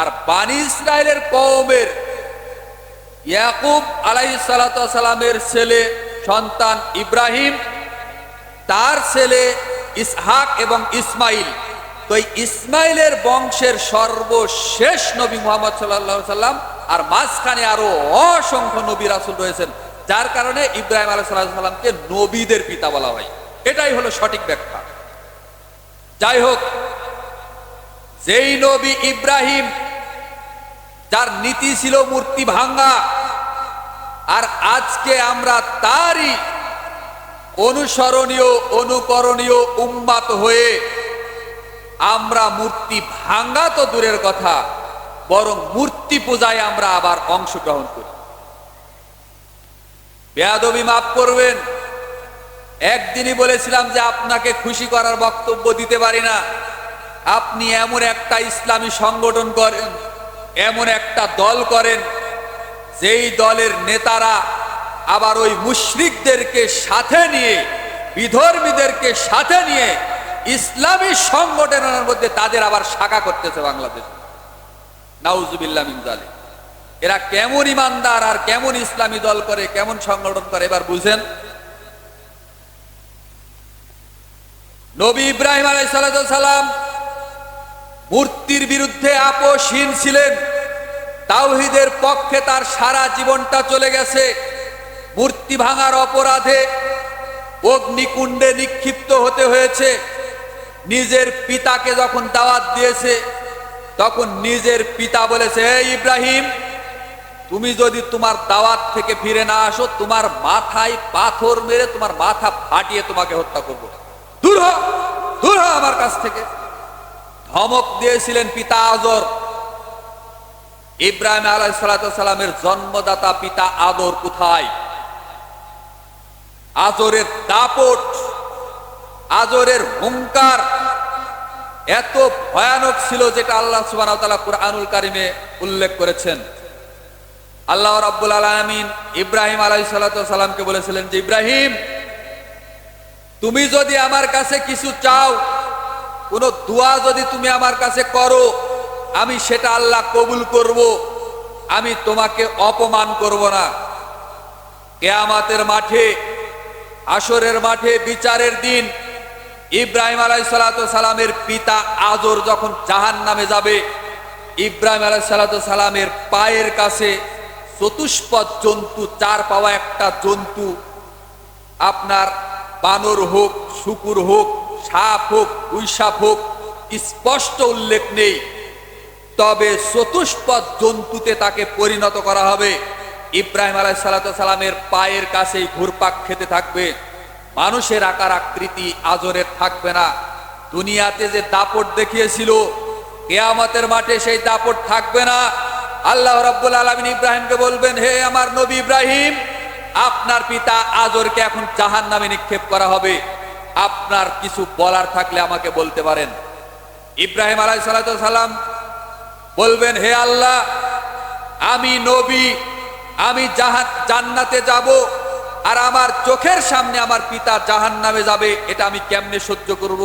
আর বানি ইসরায়েলের কওমের ইয়াকুব আলাইহিস সালামের ছেলে সন্তান ইব্রাহিম, তার ছেলে ইসহাক এবং ইসমাইল। তো ইসমাইলের বংশের সর্বশেষ নবী মোহাম্মদ সাল্লাহ সাল্লাম আর মাঝখানে আরও অসংখ্য নবী রাসুল রয়েছেন, যার কারণে ইব্রাহিম আলাহ সাল্লামকে নবীদের পিতা বলা হয়। এটাই হলো সঠিক ব্যাখ্যা। যাই হোক যেই নবী ইব্রাহিম, যার নীতি ছিল মূর্তি ভাঙ্গা আর আজকে আমরা তারই অনুসরণীয়, অনুকরণীয় উম্মাত হয়ে আমরা মূর্তি ভাঙ্গা তো দূরের কথা, বরং মূর্তি পূজায় আমরা আবার অংশগ্রহণ করি। বেয়াদবি মাফ করবেন। একদিনই বলেছিলাম যে আপনাকে খুশি করার বক্তব্য দিতে পারি না। আপনি এমন একটা ইসলামী সংগঠন করেন, এমন একটা দল করেন, যেই দলের নেতারা আবার ওই মুশরিকদেরকে সাথে নিয়ে, বিধর্মীদেরকে সাথে নিয়ে ইসলামী সংগঠনের মধ্যে তাদের আবার শাখা করতেছে বাংলাদেশ। নাউজুবিল্লাহ মিনজালে এরা কেমন ইমানদার আর কেমন ইসলামী দল করে, কেমন সংগঠন করে, এবার বুঝেন। নবী ইব্রাহিম আলাই সালাম মূর্তির বিরুদ্ধে আপোষহীন ছিলেন। তাওহিদের পক্ষে তার সারা জীবনটা চলে গেছে। মূর্তি ভাঙার অপরাধে অগ্নিকুণ্ডে নিক্ষিপ্ত হতে হয়েছে। নিজের পিতাকে যখন দাওয়াত দিয়েছে, তখন নিজের পিতা বলেছে, হে ইব্রাহিম, তুমি যদি তোমার দাওয়াত থেকে ফিরে না আসো, তোমার মাথায় পাথর মেরে তোমার মাথা ফাটিয়ে তোমাকে হত্যা করব। দূর হ দূর হ আমার কাছ থেকে। ধমক দিয়েছিলেন পিতা আজর। ইব্রাহিম আলাহ সালামের জন্মদাতা পিতা আদর কোথায়? আজরের দাপট, আজরের হুঙ্কার এত ভয়ানক ছিল যেটা আল্লাহ সুবাহ কুরআনুল কারিমে উল্লেখ করেছেন। আল্লাহ রাব্বুল আলামিন ইব্রাহিম আলাই সালামকে বলেছিলেন যে, ইব্রাহিম, তুমি যদি আমার কাছে কিছু চাও কোন দোয়া যদি তুমি আমার কাছে করো, আমি সেটা আল্লাহ কবুল করব। আমি তোমাকে অপমান করব না। কেয়ামাতের মাঠে, আসরের মাঠে বিচারের দিন, ইব্রাহিম আলাই সালামের পিতা আজর যখন জাহান নামে যাবে, ইব্রাহিম আলাই সালামের পায়ের কাছে চতুষ্পদ জন্তু, চার পাওয়া একটা জন্তু, আপনার বানর হোক, শুকুর হোক সাপ হোক উইসাপ হোক, স্পষ্ট উল্লেখ নেই। তবে চতুষ্পদ জন্তুতে তাকে পরিণত করা হবে। ইব্রাহিম আলাই সালামের পায়ের কাছেই ঘুরপাক খেতে থাকবে। মানুষের আকার আকৃতি আজরের থাকবে না। দুনিয়াতে যে দাপট দেখিয়েছিল, কেয়ামতের মাঠে সেই দাপট থাকবে না। আল্লাহ রাব্বুল আলমিন ইব্রাহিমকে বলবেন, হে আমার নবী ইব্রাহিম, আপনার পিতা আজরকে এখন জাহান নামে নিক্ষেপ করা হবে। আপনার কিছু বলার থাকলে আমাকে বলতে পারেন। ইব্রাহিম আলাই সালাম বলবেন, হে আল্লাহ, আমি নবী, আমি জাহান, জান্নাতে যাব আর আমার চোখের সামনে আমার পিতা জাহান নামে যাবে, এটা আমি কেমনে সহ্য করব?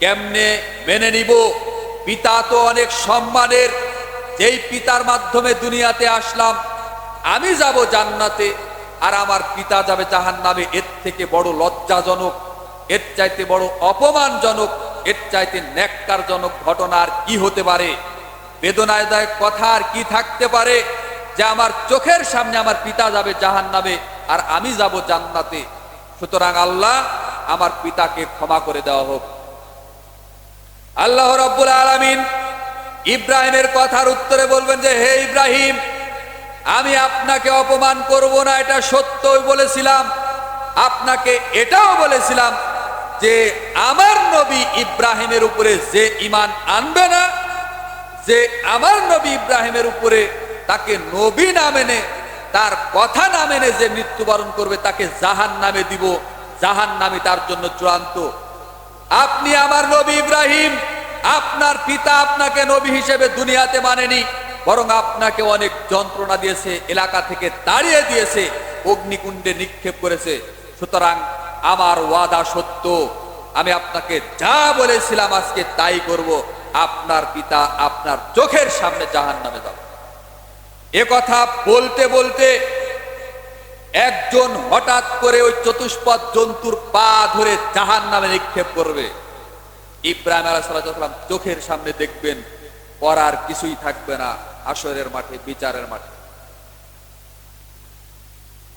কেমনে মেনে নিব? পিতা তো অনেক সম্মানের, যেই পিতার মাধ্যমে দুনিয়াতে আসলাম, আমি যাব জান্নাতে আর আমার পিতা যাবে জাহান নামে এর থেকে বড় লজ্জাজনক এর চাইতে বড় অপমানজনক, এর চাইতে ন্যাক্কারজনক ঘটনা আর কি হতে পারে? বেদনায়দায়ক কথা আর কি থাকতে পারে? যে আমার চোখের সামনে আমার পিতা যাবে জাহান নামে আর আমি যাব জান্নাতে। সুতরাং আল্লাহ আমার পিতাকে ক্ষমা করে দেওয়া হোক। আল্লাহ রব্বুল আলমিন ইব্রাহিমের কথার উত্তরে বলবেন যে, হে ইব্রাহিম, আমি আপনাকে অপমান করব না, এটা সত্যই বলেছিলাম। আপনাকে এটাও বলেছিলাম যে আমার নবী ইব্রাহিমের উপরে যে ইমান আনবে না, যে আমার নবী ইব্রাহিমের উপরে তাকে নবী না মেনে, তার কথা না মেনে যে মৃত্যুবরণ করবে, তাকে জাহান নামে দিব। জাহান নামে তার জন্য চূড়ান্ত। আপনি আমার নবী ইব্রাহিম, আপনার পিতা আপনাকে নবী হিসেবে দুনিয়াতে মানেনি, বরং আপনাকে অনেক যন্ত্রণা দিয়েছে, এলাকা থেকে তাড়িয়ে দিয়েছে, অগ্নিকুণ্ডে নিক্ষেপ করেছে। সুতরাং আমার ওয়াদা সত্য। আমি আপনাকে যা বলেছিলাম আজকে তাই করব। আপনার পিতা আপনার চোখের সামনে জাহান নামে যাবে। এ কথা বলতে বলতে একজন হঠাৎ করে ওই চতুষ্পদ জন্তুর পা ধরে জাহান নামে নিক্ষেপ করবে। ইব্রাহিম আলাহাম চোখের সামনে দেখবেন করার কিছুই থাকবে না আসরের মাঠে, বিচারের মাঠে।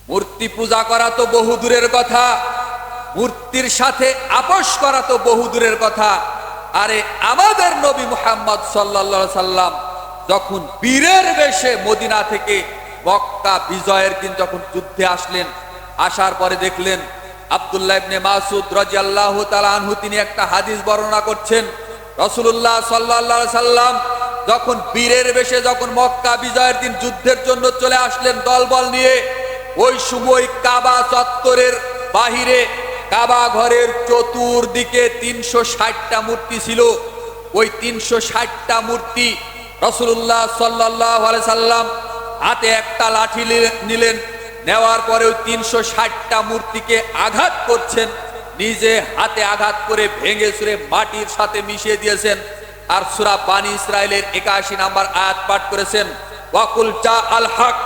মূর্তি পূজা করা তো বহু দূরের কথা, মূর্তির সাথে আপোষ করা তো বহু দূরের কথা। আরে আমাদের নবী মুহাম্মদ সাল্লা সাল্লাম যখন বীরের বেশে মদিনা থেকে মক্কা বিজয়ের দিন যখন যুদ্ধে আসলেন, আসার পরে দেখলেন আব্দুল্লাহ ইবনে মাসুদ রাজিয়াল্লাহু তাআলা আনহু তিনি একটা হাদিস বর্ণনা করছেন। রাসূলুল্লাহ সাল্লাল্লাহু সাল্লাম যখন বীরের বেশে যখন মক্কা বিজয়ের দিন যুদ্ধের জন্য চলে আসলেন দলবল নিয়ে ওই সময় কাবা চত্বরের বাহিরে, কাবা ঘরের চতুর্দিকে তিনশো ষাটটা মূর্তি ছিল। ওই তিনশো ষাটটা মূর্তি রসুল্লাহ সাল্লাহ সাল্লাম হাতে একটা লাঠি নিলেন। নেওয়ার পরে ওই তিনশো ষাটটা মূর্তিকে আঘাত করছেন। নিজে হাতে আঘাত করে ভেঙে সুরে মাটির সাথে মিশিয়ে দিয়েছেন। আর সুরা বানি ইসরায়েলের একাশি নাম্বার আয়াত পাঠ করেছেন ওয়াকুল চা আল হক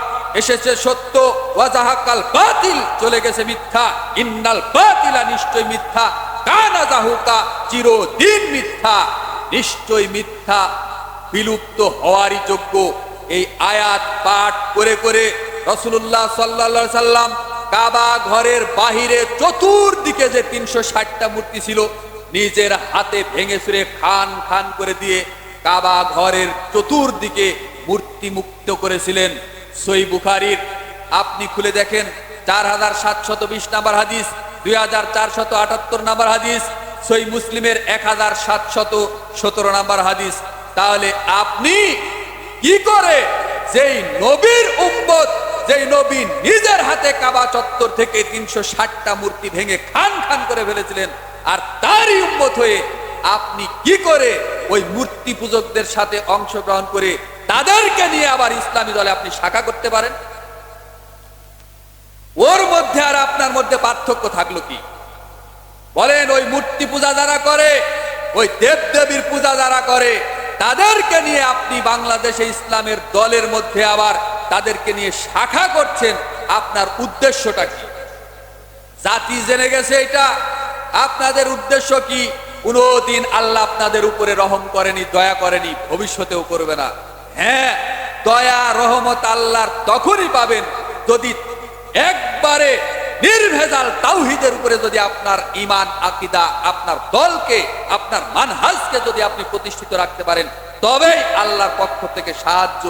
এসেছে সত্য, ওয়াজাহাকাল বাতিল, চলে গেছে মিথ্যা, ইন্নাল বাতিলা নিশ্চয় মিথ্যা, কানা জাহুকা, চিরদিন মিথ্যা নিশ্চয় মিথ্যা, বিলুপ্ত হওয়ারই যোগ্য। এই আয়াত পাঠ করে করে রসুল্লাহ সাল্লা সাল্লাম কাবা ঘরের বাহিরে চতুর্দিকে যে তিনশো ষাটটা মূর্তি ছিল, নিজের হাতে ভেঙে চুরে খান খান করে দিয়ে কাবা ঘরের চতুর্দিকে মূর্তি মুক্ত করেছিলেন। সই বুখারির, আপনি খুলে দেখেন, চার হাজার সাতশত বিশ নাম্বার হাদিস, দুই হাজার চারশত আটাত্তর নাম্বার হাদিস, সই মুসলিমের এক হাজার সাতশত সতেরো নাম্বার হাদিস। তাহলে আপনি কি করে যেই নবীর উম্মত, যেই নবী নিজের হাতে কাবা চত্বর থেকে তিনশো ষাটটা মূর্তি ভেঙে খান খান করে ফেলেছিলেন, আর তারই উম্মত হয়ে আপনি কি করে ওই মূর্তি পূজকদের সাথে অংশগ্রহণ করে তাদেরকে নিয়ে আবার ইসলামী দলে আপনি শাখা করতে পারেন। ওর মধ্যে আর আপনার মধ্যে পার্থক্য থাকল কি? বলেন, ওই মূর্তি পূজা যারা করে, ওই দেব দেবীর পূজা যারা করে, তাদেরকে নিয়ে আপনি বাংলাদেশে ইসলামের দলের মধ্যে আবার তাদেরকে নিয়ে শাখা করছেন, আপনার উদ্দেশ্যটা কি? জাতি জেনে গেছে এটা। আপনাদের উদ্দেশ্য কি? কোনোদিন আল্লাহ আপনাদের উপরে রহম করেনি, দয়া করেনি, ভবিষ্যতেও করবে না। হ্যাঁ দয়া, রহমত আল্লাহর তখনই পাবেন যদি একবারে নির্ভেজাল তাওহিদের উপরে যদি আপনার ইমান আকিদা, আপনার দলকে, আপনার মানহাজকে যদি আপনি প্রতিষ্ঠিত রাখতে পারেন, তবেই আল্লাহর পক্ষ থেকে সাহায্য,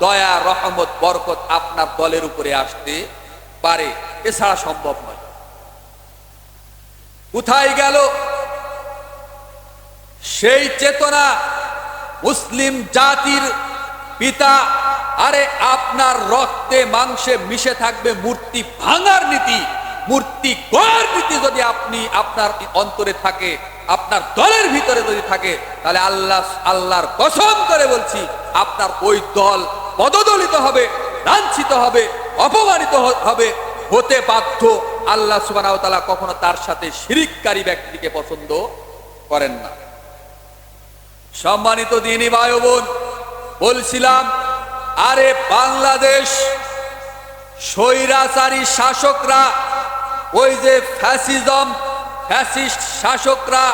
দয়া, রহমত, বরকত আপনার দলের উপরে আসতে পারে। এছাড়া সম্ভব নয়। কোথায় গেল? সেই চেতনা মুসলিম জাতির পিতা, আরে আপনার রক্তে, মাংসে মিশে থাকবে মূর্তি ভাঙার নীতি, মূর্তি গড়ার নীতি যদি আপনি আপনার অন্তরে থাকে, আপনার দলের ভিতরে যদি থাকে, তাহলে আল্লাহ, আল্লাহর কসম করে বলছি, আপনার ওই দল পদদলিত হবে, লাঞ্ছিত হবে, অপমানিত হবে, হতে বাধ্য আল্লাহ সুবাহ কখনো তার সাথে শিরিককারী ব্যক্তিকে পছন্দ করেন না। সম্মানিত দিনী ও বোন বলছিলাম, আরে বাংলাদেশ, স্বৈরাচারী শাসকরা, ওই যে ফ্যাসিজম, ফ্যাসিস্ট শাসকরা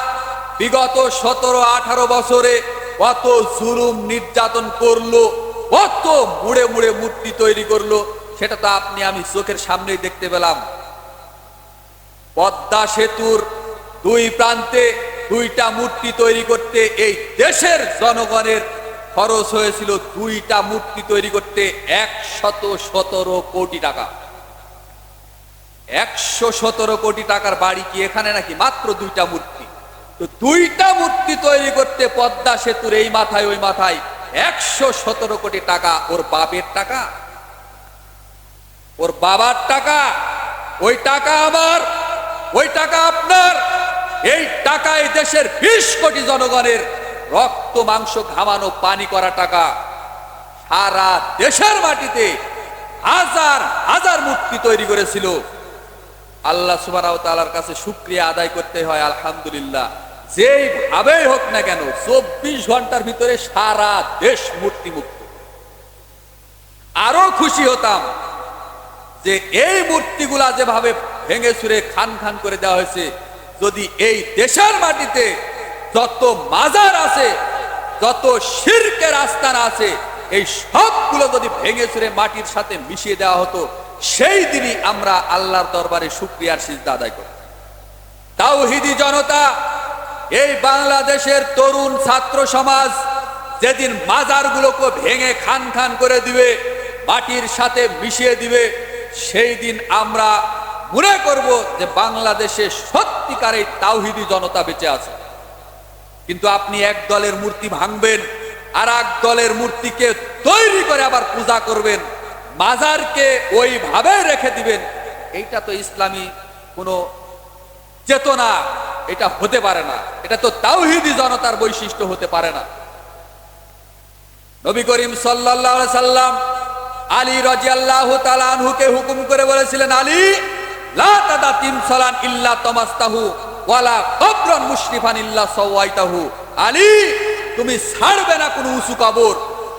বিগত সতেরো, আঠারো বছরে কত জুলুম নির্যাতন করল, কত মুড়ে মুড়ে মূর্তি তৈরি করল, সেটা তো আপনি, আমি চোখের সামনেই দেখতে পেলাম। পদ্মা সেতুর দুই প্রান্তে দুইটা মূর্তি তৈরি করতে এই দেশের জনগণের খরচ হয়েছিল দুইটা মূর্তি তৈরি করতে একশত সতেরো কোটি টাকা। একশো সতেরো কোটি টাকার বাড়ি কি এখানে নাকি? মাত্র দুইটা মূর্তি। তো দুইটা মূর্তি তৈরি করতে পদ্মা সেতুর এই মাথায়, ওই মাথায় একশো সতেরো কোটি টাকা। ওর বাপের টাকা? ওর বাবার টাকা? ওই টাকা আমার? ওই টাকা আপনার? এই টাকা এই দেশের বিশ কোটি জনগণের রক্ত, মাংস, ঘামানো, পানি করা টাকা। সারা দেশের মাটিতে হাজার হাজার মূর্তি তৈরি করেছিল। আল্লাহ সুবাহ কাছে শুক্রিয়া আদায় করতে হয়, আলহামদুলিল্লাহ। যেইভাবেই হোক না কেন, চব্বিশ ঘণ্টার ভিতরে সারা দেশ মূর্তি মুক্ত আরও খুশি হতাম যে এই মূর্তিগুলা যেভাবে ভেঙে চুরে খান খান করে দেওয়া হয়েছে, যদি এই দেশের মাটিতে যত মাজার আছে, যত শিরকের আস্তানা আছে, এই সবগুলো যদি ভেঙে চুরে মাটির সাথে মিশিয়ে দেওয়া হতো, সেই দিনই আমরা আল্লাহর দরবারে সুক্রিয়ার সিজদা আদায় করতাম। তাওহিদি জনতা, এই বাংলাদেশের তরুণ ছাত্র সমাজ যেদিন মাজারগুলোকে ভেঙে খান খান করে দিবে, মাটির সাথে মিশিয়ে দিবে, সেই দিন আমরা মনে করব যে বাংলাদেশে সত্যিকার তাওহিদি জনতা বেঁচে আছে। কিন্তু আপনি এক দলের মূর্তি ভাঙবেন আর এক দলের মূর্তিকে তৈরি করে আবার পূজা করবেন, মাজারকে ওইভাবে রেখে দিবেন। এইটা তো ইসলামী কোনো চেতনা, এটা হতে পারে না। এটা তো তাওহিদি জনতার বৈশিষ্ট্য হতে পারে না। নবী করিম আলাইহি সাল্লাম আলী রাদিয়াল্লাহু তাআলা আনহুকে হুকুম করে বলেছিলেন, আলী, লা তাদা তিমসালান ইল্লা তামাস্তাহু। ওয়ালা কবরান মুশরিফান ইল্লা সাওয়াইতাহু। আলী, তুমি ছাড়বে না কোনো উঁচু কবর।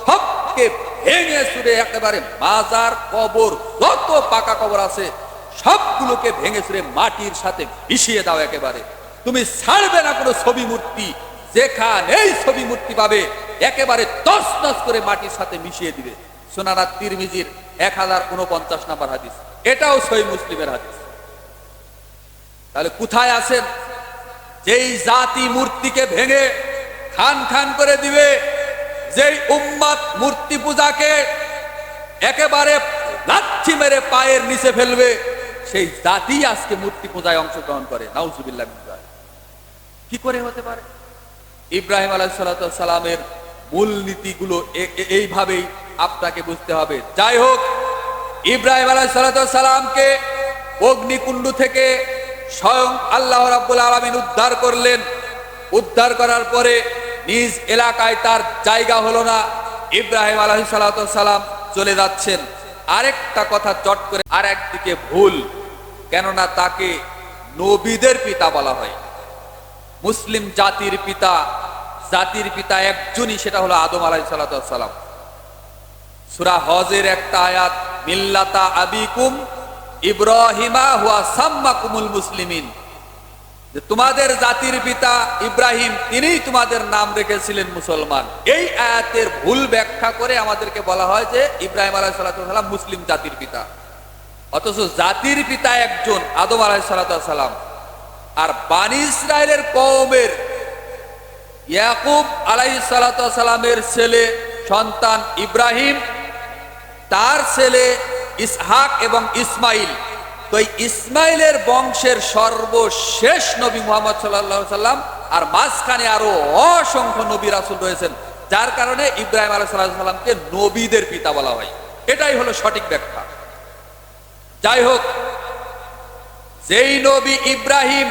সবকে ভেঙে চুরে একেবারে কবর, যত পাকা কবর আছে, সবগুলোকে ভেঙে মাটির সাথে মিশিয়ে দাও একেবারে। তুমি ছাড়বে না কোনো ছবি মূর্তি, যেখানেই ছবি মূর্তি পাবে, একেবারে তস তস করে মাটির সাথে মিশিয়ে দিবে। সোনারা তিরমিজির এক হাজার উনপঞ্চাশ নাম্বার হাদিস। এটাও সই মুসলিমের হাদিস। তাহলে কোথায় আছেন যেই জাতি মূর্তিকে ভেঙে খান খান করে দিবে, যেই উম্মাদ মূর্তি পূজাকে একেবারে লাচ্ছি মেরে পায়ের নিচে ফেলবে, সেই জাতি আজকে মূর্তি পূজায় অংশগ্রহণ করে। নাউজুবিল্লাহ। কি করে হতে পারে? ইব্রাহিম আলাইসালামের মূল নীতিগুলো এইভাবেই আপনাকে বুঝতে হবে। যাই হোক, ইব্রাহিম আলাইসালামকে অগ্নিকুণ্ড থেকে স্বয়ং আল্লাহ রাব্বুল আলমিন উদ্ধার করলেন। উদ্ধার করার পরে নিজ এলাকায় তার জায়গা হলো না। ইব্রাহিম সালাম চলে যাচ্ছেন। আরেকটা কথা চট করে, আর একদিকে ভুল, কেননা তাকে নবীদের পিতা বলা হয়। মুসলিম জাতির পিতা জাতির পিতা একজনই, সেটা হলো আদম আলাই সালাম। সুরা হজের একটা আয়াত, মিল্লাতা আবিকুম ইব্রাহিমা হুয়া সাম্মা কুমুল মুসলিমিন। তোমাদের জাতির পিতা ইব্রাহিম, তিনিই তোমাদের নাম রেখেছিলেন মুসলমান। এই আয়াতের ভুল ব্যাখ্যা করে আমাদেরকে বলা হয় যে ইব্রাহিম আলাহ সাল্লাম মুসলিম জাতির পিতা। অথচ জাতির পিতা একজন, আদম আলাহ সাল্লাম আর বানি ইসরায়েলের কওমের ইয়াকুব আলাইহিস সালামের ছেলে, সন্তান ইব্রাহিম, তার ছেলে ইসহাক এবং ইসমাইল। তো এই ইসমাইলের বংশের সর্বশেষ নবী মোহাম্মদ সাল্লাহ সাল্লাম, আর মাঝখানে আরও অসংখ্য নবী রাসুল রয়েছেন, যার কারণে ইব্রাহিম আলাহ সাল্লামকে নবীদের পিতা বলা হয়। এটাই হলো সঠিক ব্যাখ্যা। যাই হোক, যেই নবী ইব্রাহিম,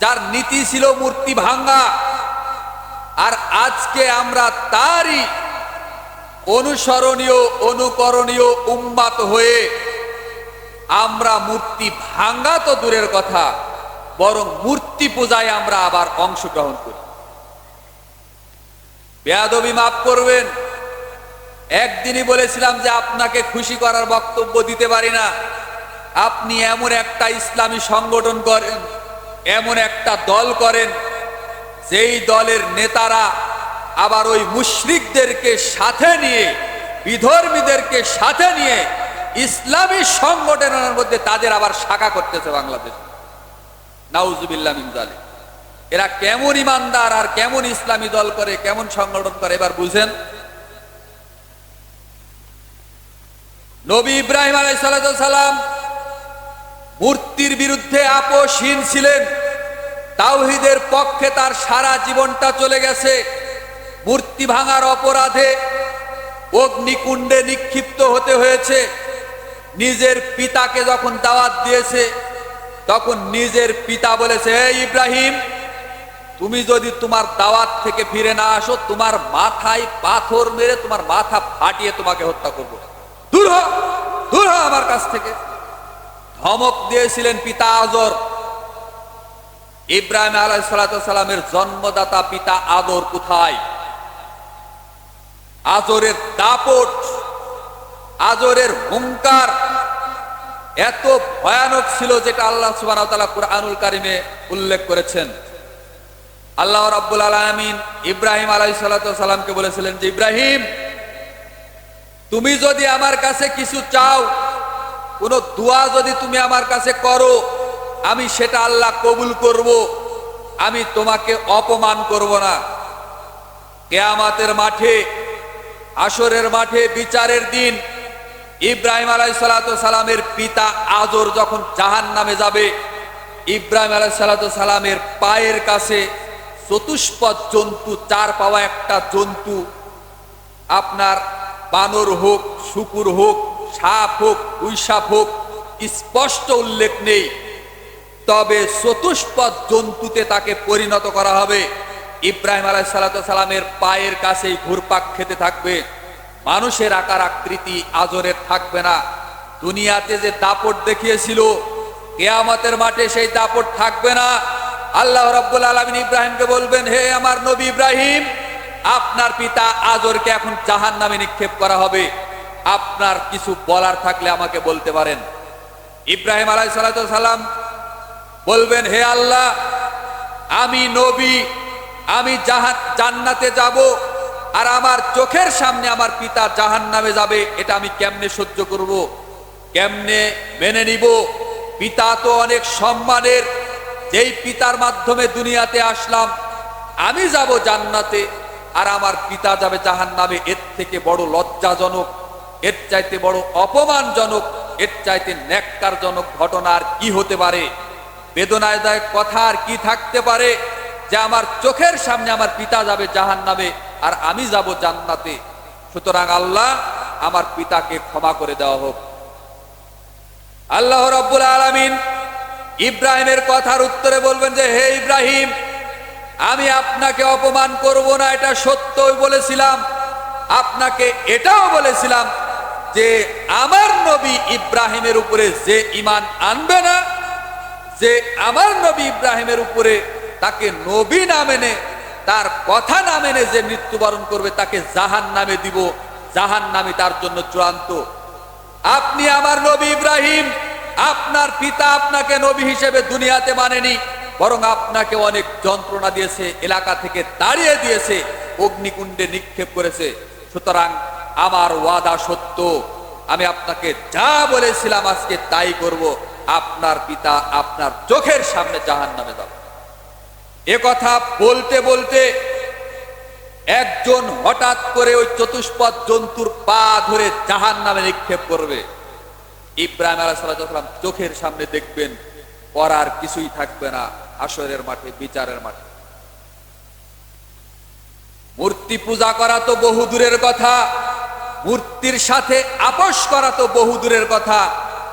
যার নীতি ছিল মূর্তি ভাঙ্গা আর আজকে আমরা তারই অনুসরণীয়, অনুকরণীয় উম্মাত হয়ে আমরা মূর্তি ভাঙ্গা তো দূরের কথা, বরং মূর্তি পূজায় আমরা আবার অংশগ্রহণ করি। বেয়াদবি মাফ করবেন। একদিনই বলেছিলাম যে আপনাকে খুশি করার বক্তব্য দিতে পারি না। আপনি এমন একটা ইসলামী সংগঠন করেন, এমন একটা দল করেন, যেই দলের নেতারা আবার ওই মুশরিকদেরকে সাথে নিয়ে, বিধর্মীদেরকে সাথে নিয়ে ইসলামী সংগঠনের মধ্যে তাদের আবার শাখা করতেছে বাংলাদেশ। নাউজুবিল্লাহ জালিক। এরা কেমন ইমানদার আর কেমন ইসলামী দল করে, কেমন সংগঠন করে, এবার বুঝেন। নবী ইব্রাহিম সালাম মূর্তির বিরুদ্ধে আপোষহীন ছিলেন। তাওহিদের পক্ষে তার সারা জীবনটা চলে গেছে। মূর্তি ভাঙার অপরাধে অগ্নিকুণ্ডে নিক্ষিপ্ত হতে হয়েছে। নিজের পিতাকে যখন দাওয়াত দিয়েছে, তখন নিজের পিতা বলেছে, "হে ইব্রাহিম, তুমি যদি তোমার দাওয়াত থেকে ফিরে না আসো, তোমার মাথায় পাথর মেরে তোমার মাথা ফাটিয়ে তোমাকে হত্যা করব। দূর হ, দূর আমার কাছ থেকে। ধমক দিয়েছিলেন পিতা আজর। ইব্রাহিম আলাইসালামের জন্মদাতা পিতা আদর কোথায়? আজরের দাপট, আজরের হুঙ্কার এত ভয়ানক ছিল যেটা আল্লাহ সুবাহ কুরআনুল কারিমে উল্লেখ করেছেন। আল্লাহ রাব্বুল আলামিন ইব্রাহিম আলাই সালামকে বলেছিলেন যে, ইব্রাহিম, তুমি যদি আমার কাছে কিছু চাও, কোন দোয়া যদি তুমি আমার কাছে করো, আমি সেটা আল্লাহ কবুল করব। আমি তোমাকে অপমান করব না। কেয়ামাতের মাঠে আসরের মাঠে বিচারের দিন। ইব্রাহিম আলাই সালামের পিতা আজর যখন জাহান নামে যাবে, ইব্রাহিম আলাই সালামের পায়ের কাছে চতুষ্পদ জন্তু, চার পাওয়া একটা জন্তু, আপনার বানর হোক, শুকুর হোক, সাপ হোক উইসাপ হোক, স্পষ্ট উল্লেখ নেই। তবে চতুষ্পদ জন্তুতে তাকে পরিণত করা হবে। ইব্রাহিম আলাই সালামের পায়ের কাছেই ঘুরপাক খেতে থাকবে। মানুষের আকার আকৃতি আজরের থাকবে না। দুনিয়াতে যে দাপট দেখিয়েছিল, কেয়ামতের মাঠে সেই দাপট থাকবে না। আল্লাহ রাব্বুল আলামিন ইব্রাহিমকে বলবেন, হে আমার নবী ইব্রাহিম, আপনার পিতা আজরকে এখন জাহান নামে নিক্ষেপ করা হবে। আপনার কিছু বলার থাকলে আমাকে বলতে পারেন। ইব্রাহিম আলাই সালাম বলবেন, হে আল্লাহ, আমি নবী আমি জাহান, জান্নাতে যাব আর আমার চোখের সামনে আমার পিতা জাহান নামে যাবে, এটা আমি কেমনে সহ্য করব? কেমনে মেনে নিব? পিতা তো অনেক সম্মানের, যেই পিতার মাধ্যমে দুনিয়াতে আসলাম, আমি যাব জান্নাতে আর আমার পিতা যাবে জাহান নামে এর থেকে বড় লজ্জাজনক, এর চাইতে বড় অপমানজনক, এর চাইতে ন্যাক্কারজনক ঘটনা আর কি হতে পারে? বেদনায়দায়ক কথা আর কি থাকতে পারে? যে আমার চোখের সামনে আমার পিতা যাবে জাহান নামে আর আমি যাব জান্নাতে। সুতরাং আল্লাহ আমার পিতাকে ক্ষমা করে দেওয়া হোক। আল্লাহ রব্বুল আলমিন ইব্রাহিমের কথার উত্তরে বলবেন যে, হে ইব্রাহিম, আমি আপনাকে অপমান করব না, এটা সত্যই বলেছিলাম। আপনাকে এটাও বলেছিলাম যে, আমার নবী ইব্রাহিমের উপরে যে ইমান আনবে না, যে আমার নবী ইব্রাহিমের উপরে তাকে নবী না মেনে, তার কথা না মেনে যে মৃত্যুবরণ করবে, তাকে জাহান নামে দিব। জাহান নামে তার জন্য চূড়ান্ত। আপনি আমার নবী ইব্রাহিম, আপনার পিতা আপনাকে নবী হিসেবে দুনিয়াতে মানেনি, বরং আপনাকে অনেক যন্ত্রণা দিয়েছে, এলাকা থেকে তাড়িয়ে দিয়েছে, অগ্নিকুণ্ডে নিক্ষেপ করেছে। সুতরাং আমার ওয়াদা সত্য। আমি আপনাকে যা বলেছিলাম আজকে তাই করব। আপনার পিতা আপনার চোখের সামনে জাহান নামে যাবে। এ কথা বলতে বলতে একজন হঠাৎ করে ওই চতুষ্পদ জন্তুর পা ধরে জাহান নামে নিক্ষেপ করবে। ইব্রাহিম আলাহাম চোখের সামনে দেখবেন করার কিছুই থাকবে না আসরের মাঠে, বিচারের মাঠে। মূর্তি পূজা করা তো বহু দূরের কথা, মূর্তির সাথে আপোষ করা তো বহু দূরের কথা।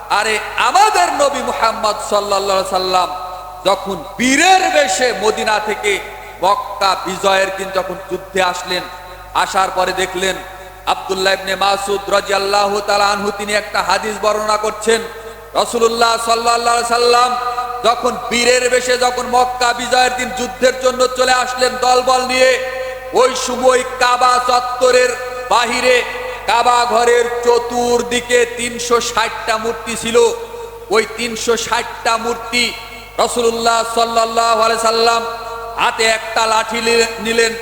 আরে আমাদের নবী মুহাম্মদ সাল্লা সাল্লাম যখন বীরের বেশে মদিনা থেকে মক্কা বিজয়ের দিন যখন যুদ্ধে আসলেন, আসার পরে দেখলেন আবদুল্লাহ ইবনে মাসুদ রাজিয়াল্লাহু তাআলা আনহু তিনি একটা হাদিস বর্ণনা করছেন। রাসূলুল্লাহ সাল্লাল্লাহু সাল্লাম যখন বীরের বেশে যখন মক্কা বিজয়ের দিন যুদ্ধের জন্য চলে আসলেন দলবল নিয়ে, ওই সময় কাবা চত্বরের বাহিরে, কাবা ঘরের চতুর্দিকে তিনশো ষাটটা মূর্তি ছিল। ওই তিনশো ষাটটা মূর্তি রসুল্লাহ সাল্লাহ সাল্লাম হাতে একটা লাঠি নিলেন।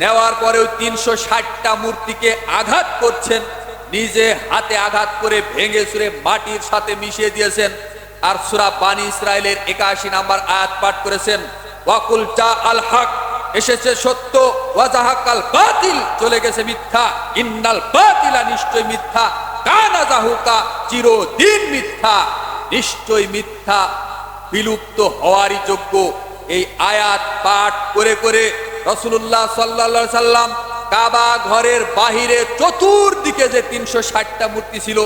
নেওয়ার পরে ওই তিনশো ষাটটা মূর্তিকে আঘাত করছেন। নিজে হাতে আঘাত করে ভেঙে সুরে মাটির সাথে মিশিয়ে দিয়েছেন। আর সুরা বানি ইসরায়েলের একাশি নাম্বার আয়াত পাঠ করেছেন, ওয়াকুল চা আল হক এসেছে সত্য ওয়াজাহাকাল বাতিল চলে গেছে মিথ্যা, ইন্নাল বাতিলা নিশ্চয় মিথ্যা কানা জাহুকা চিরদিন মিথ্যা নিশ্চয় মিথ্যা বিলুপ্ত হওয়ারই যোগ্য এই আয়াত পাঠ করে করে রসুল্লাহ সাল্লা সাল্লাম কাবা ঘরের বাহিরে চতুর্দিকে যে তিনশো ষাটটা মূর্তি ছিল,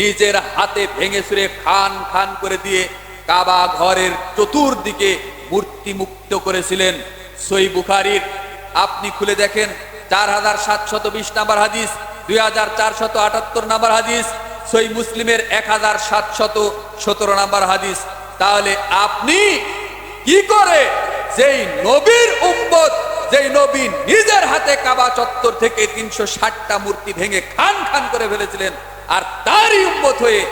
নিজের হাতে ভেঙে সুরে খান খান করে দিয়ে কাবা ঘরের চতুর্দিকে মূর্তি মুক্ত করেছিলেন। সই বুখারির, আপনি খুলে দেখেন, চার হাজার সাতশত বিশ নাম্বার হাদিস, দুই হাজার চারশত আটাত্তর নাম্বার হাদিস, সই মুসলিমের এক হাজার সাতশত সতেরো নাম্বার হাদিস। তাহলে আপনি কি করে যেই নবীর উম্মত, যেই নবী নিজের হাতে কাবা চত্বর থেকে তিনশো ষাটটা মূর্তি ভেঙে খান খান করে ফেলেছিলেন, আর তারই উম্মত হয়ে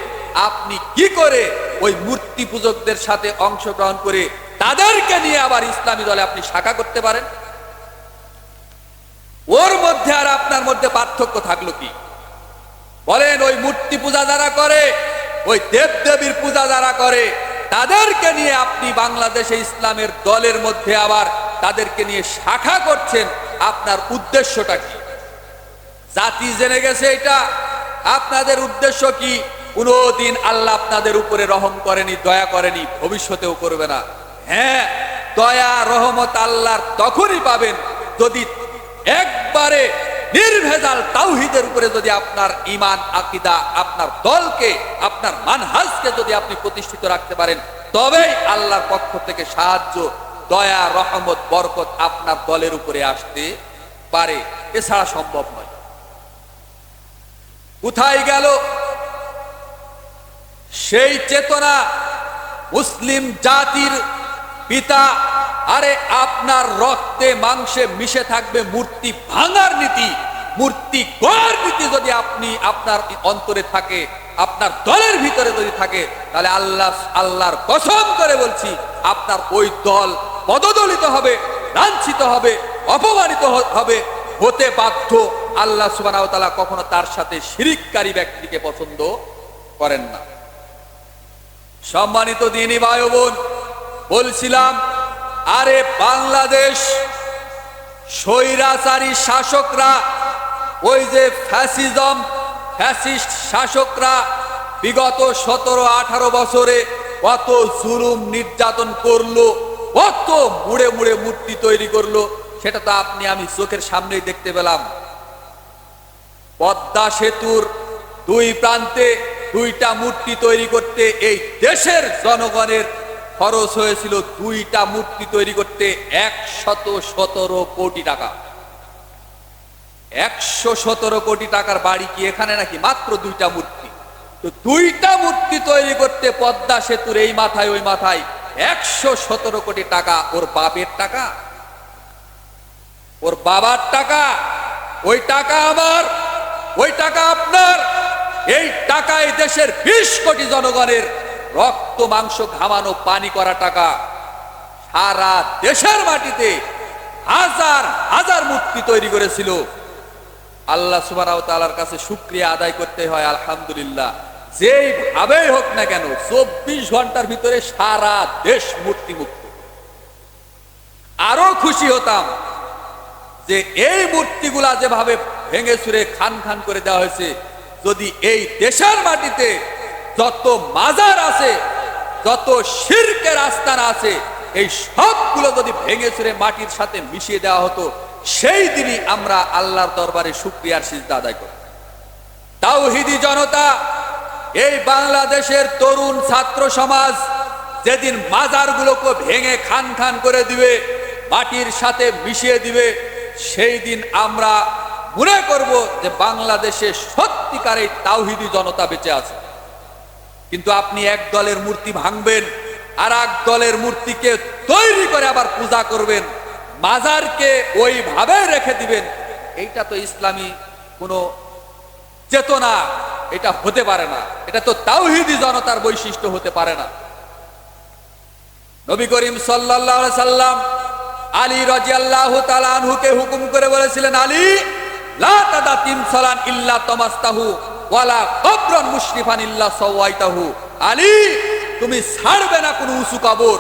আপনি কি করে ওই মূর্তি পূজকদের সাথে অংশগ্রহণ করে তাদেরকে নিয়ে আবার ইসলামী দলে আপনি শাখা করতে পারেন? ওর মধ্যে আর আপনার মধ্যে পার্থক্য থাকল কি? বলেন, ওই মূর্তি পূজা যারা করে, ওই দেব দেবীর পূজা যারা করে তাদেরকে নিয়ে আপনি বাংলাদেশে ইসলামের দলের মধ্যে আবার তাদেরকে নিয়ে শাখা করছেন, আপনার উদ্দেশ্যটা কি? জাতি জেনে গেছে এটা। আপনাদের উদ্দেশ্য কি? কোনোদিন আল্লাহ আপনাদের উপরে রহম করেনি, দয়া করেনি, ভবিষ্যতেও করবে না। হ্যাঁ দয়া, রহমত আল্লাহর তখনই পাবেন যদি একবারে নির্ভেজাল তাওহিদের উপরে যদি আপনার ইমান আকিদা, আপনার দলকে, আপনার মানহাজকে যদি আপনি প্রতিষ্ঠিত রাখতে পারেন, তবেই আল্লাহর পক্ষ থেকে সাহায্য, দয়া, রহমত, বরকত আপনার দলের উপরে আসতে পারে। এছাড়া সম্ভব নয়। কোথায় গেল? সেই চেতনা মুসলিম জাতির পিতা আরে আপনার রক্তে, মাংসে মিশে থাকবে মূর্তি ভাঙার নীতি, মূর্তি গড়ার নীতি যদি আপনি আপনার অন্তরে থাকে, আপনার দলের ভিতরে যদি থাকে, তাহলে আল্লাহ, আল্লাহর কসম করে বলছি, আপনার ওই দল পদদলিত হবে, লাঞ্ছিত হবে, অপমানিত হবে, হতে বাধ্য আল্লাহ সুবাহ কখনো তার সাথে শিরিককারী ব্যক্তিকে পছন্দ করেন না। সম্মানিত দিনী ভাই বোন, বলছিলাম আরে বাংলাদেশ, স্বৈরাচারী শাসকরা, ওই যে ফ্যাসিজম, ফ্যাসিস্ট শাসকরা বিগত সতেরো, আঠারো বছরে কত জুলুম নির্যাতন করল, কত মুড়ে মুড়ে মূর্তি তৈরি করল, সেটা তো আপনি, আমি চোখের সামনেই দেখতে পেলাম। পদ্মা সেতুর দুই প্রান্তে দুইটা মূর্তি তৈরি করতে এই দেশের জনগণের খরচ হয়েছিল দুইটা মূর্তি তৈরি করতে একশত সতেরো কোটি টাকা। একশো সতেরো কোটি টাকার বাড়ি কি এখানে নাকি? মাত্র দুইটা মূর্তি। তো দুইটা মূর্তি তৈরি করতে পদ্মা সেতুর এই মাথায়, ওই মাথায় একশো সতেরো কোটি টাকা। ওর বাপের টাকা? ওর বাবার টাকা? ওই টাকা আমার? ওই টাকা আপনার? এই টাকা এই দেশের বিশ কোটি জনগণের রক্ত, মাংস, ঘামানো, পানি করা টাকা। সারা দেশের মাটিতে হাজার হাজার মূর্তি তৈরি করেছিল। আল্লাহ সুবাহ তালার কাছে শুক্রিয়া আদায় করতে হয়, আলহামদুলিল্লাহ। যেই ভাবেই হোক না কেন, চব্বিশ ঘণ্টার ভিতরে সারা দেশ মূর্তি মুক্ত আরও খুশি হতাম যে এই মূর্তিগুলা যেভাবে ভেঙে চুরে খান খান করে দেওয়া হয়েছে, যদি এই দেশের মাটিতে যত মাজার আছে, যত শিরকের আস্তানা আছে, এই সবগুলো যদি ভেঙে চুরে মাটির সাথে মিশিয়ে দেওয়া হতো, সেই দিনই আমরা আল্লাহর দরবারে সুক্রিয়ার সিজদা আদায় করব তাওহিদি জনতা, এই বাংলাদেশের তরুণ ছাত্র সমাজ যেদিন মাজারগুলোকে ভেঙে খান খান করে দিবে, মাটির সাথে মিশিয়ে দিবে, সেই দিন আমরা মনে করব যে বাংলাদেশে সত্যিকার তাওহিদি জনতা বেঁচে আছে। কিন্তু আপনি এক দলের মূর্তি ভাঙবেন আর এক দলের মূর্তিকে তৈরি করে আবার পূজা করবেন, মাজারকে ওইভাবে রেখে দিবেন। এইটা তো ইসলামী কোনো চেতনা, এটা হতে পারে না। এটা তো তাওহিদি জনতার বৈশিষ্ট্য হতে পারে না। নবী করিম আলাইহি সাল্লাম আলী রাদিয়াল্লাহু তাআলা আনহুকে হুকুম করে বলেছিলেন, আলী, লা তাদা তিমসালান ইল্লা তামাস্তাহু। ওয়ালা কবরন মুশরিফান ইল্লা সাওয়াইতাহু। আলী, তুমি ছাড়বে না কোনো উঁচু কবর।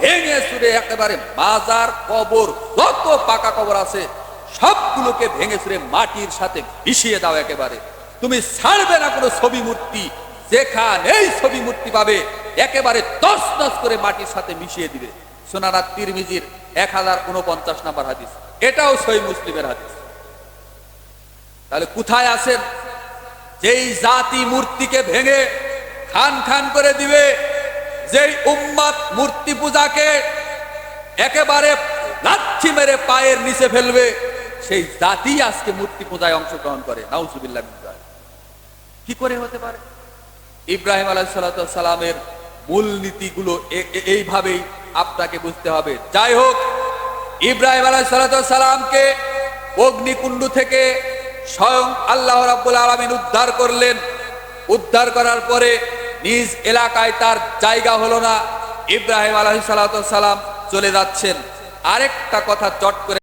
ভেঙে একেবারে মাজার কবর, যত পাকা কবর আছে, সবগুলোকে ভেঙে মাটির সাথে মিশিয়ে দাও একেবারে। তুমি ছাড়বে না কোনো ছবি মূর্তি, যেখানেই ছবি মূর্তি পাবে, একেবারে তস তস করে মাটির সাথে মিশিয়ে দিবে। সোনারা তিরমিজির এক হাজার উনপঞ্চাশ নাম্বার হাদিস। এটাও সই মুসলিমের হাদিস। তাহলে কোথায় আছেন যেই জাতি মূর্তিকে ভেঙে খান খান করে দিবে, যেই উম্মাদ মূর্তি পূজাকে একেবারে লাচ্ছি মেরে পায়ের নিচে ফেলবে, সেই জাতি আজকে মূর্তি পূজায় অংশগ্রহণ করে। নাউজুবিল্লাহ। কি করে হতে পারে? ইব্রাহিম আলাইসালামের মূল নীতিগুলো এইভাবেই আপনাকে বুঝতে হবে। যাই হোক, ইব্রাহিম আলাহ সালামকে অগ্নিকুণ্ড থেকে স্বয়ং আল্লাহ রাব্বুল আলমিন উদ্ধার করলেন। উদ্ধার করার পরে নিজ এলাকায় তার জায়গা হলো না। ইব্রাহিম আলাহ সালাম চলে যাচ্ছেন। আরেকটা কথা চট করে